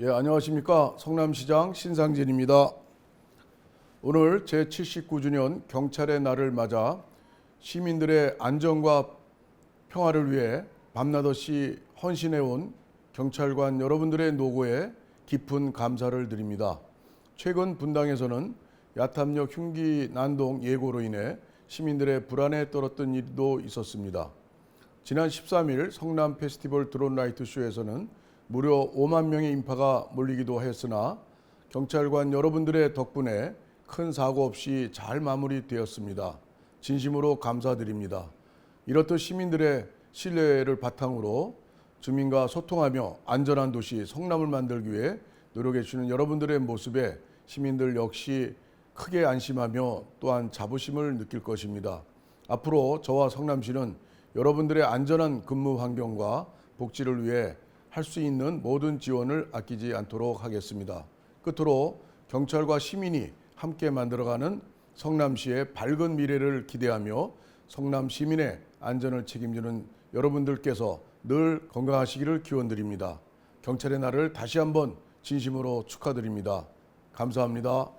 예, 안녕하십니까. 성남시장 신상진입니다. 오늘 제79주년 경찰의 날을 맞아 시민들의 안전과 평화를 위해 밤낮없이 헌신해온 경찰관 여러분들의 노고에 깊은 감사를 드립니다. 최근 분당에서는 야탐역 흉기 난동 예고로 인해 시민들의 불안에 떨었던 일도 있었습니다. 지난 13일 성남 페스티벌 드론 라이트 쇼에서는 무려 5만 명의 인파가 몰리기도 했으나 경찰관 여러분들의 덕분에 큰 사고 없이 잘 마무리되었습니다. 진심으로 감사드립니다. 이렇듯 시민들의 신뢰를 바탕으로 주민과 소통하며 안전한 도시 성남을 만들기 위해 노력해 주시는 여러분들의 모습에 시민들 역시 크게 안심하며 또한 자부심을 느낄 것입니다. 앞으로 저와 성남시는 여러분들의 안전한 근무 환경과 복지를 위해 할 수 있는 모든 지원을 아끼지 않도록 하겠습니다. 끝으로 경찰과 시민이 함께 만들어가는 성남시의 밝은 미래를 기대하며 성남 시민의 안전을 책임지는 여러분들께서 늘 건강하시기를 기원드립니다. 경찰의 날을 다시 한번 진심으로 축하드립니다. 감사합니다.